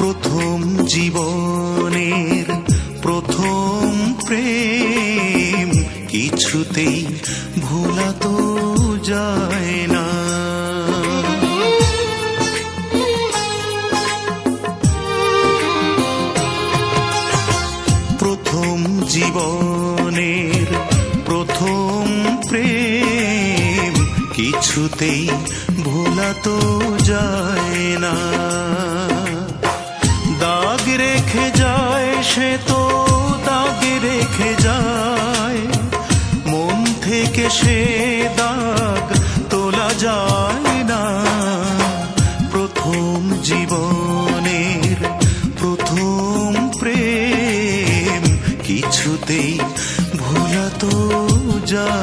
প্রথম জীবনের প্রথম প্রেম কিছুতেই ভোলা তো যায় না। প্রথম জীবনের প্রথম প্রেম কিছুতেই ভোলা তো যায় না। রেখে যায়, সে তো দাগ রেখে যায়। মন থেকে সে দাগ তোলা যায় না। প্রথম জীবনের প্রথম প্রেম কিছুতেই ভোলা তো যায়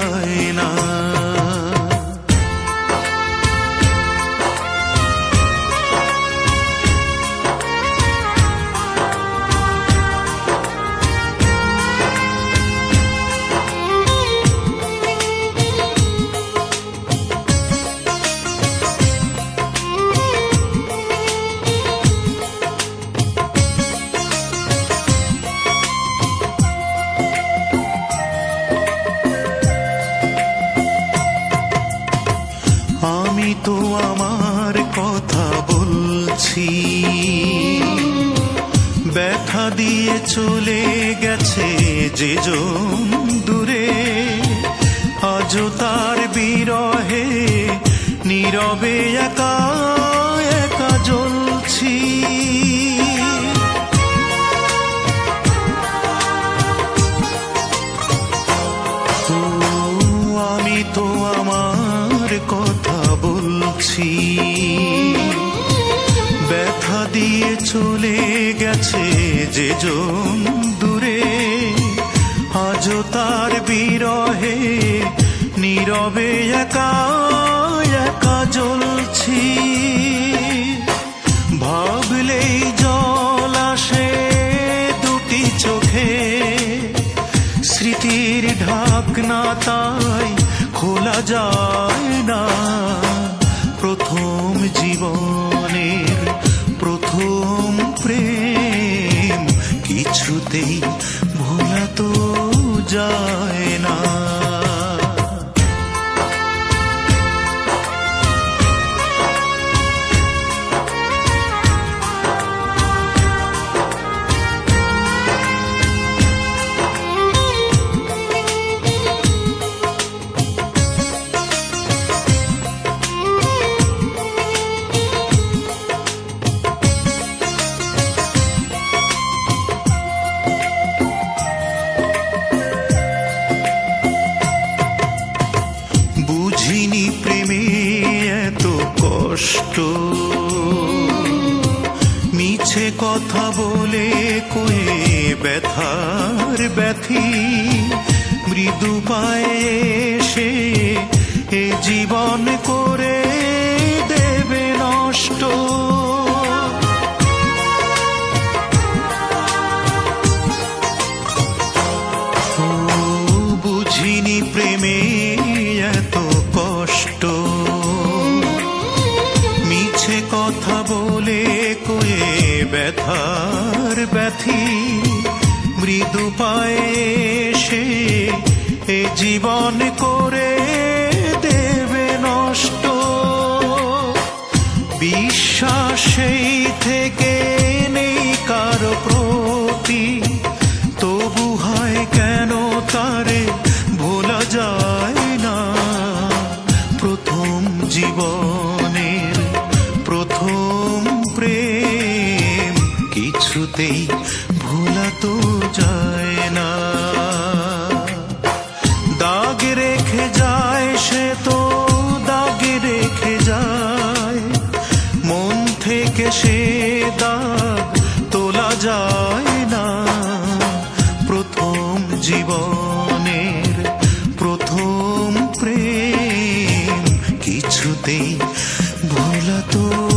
তো আমার কথা বলছি। ব্যথা দিয়ে চলে গেছে যে দূরে। আজ তার বিরহে নীরবে একা চলে গেছে যে জন দূরে। আজও তার বিরহে, নীরবে একা একা জ্বলছি। ভাবলেই জল আসে দুটি চোখে। স্মৃতির ঢাকনা তাই খোলা যায়। ভোলা তো যায় না। কষ্ট। মিছে কথা বলে কয়ে ব্যথার ব্যথি মৃদু পায়ে সে জীবন করে দেবে নষ্ট। ব্যথার ব্যথি মৃদু পায়ে সে এ জীবন করে দেবে নষ্ট। বিশ্বাস সেই থেকে নেই কারও প্রতি। তবু হয় কেন তারে ভোলা যায় না? প্রথম জীবনের প্রথম কিছুতেই ভোলা তো যায় না। দাগ রেখে যায় সে তো, দাগ রেখে যায়। মন থেকে সে দাগ তোলা যায় না। প্রথম জীবনের প্রথম প্রেম কিছুতেই ভোলা তো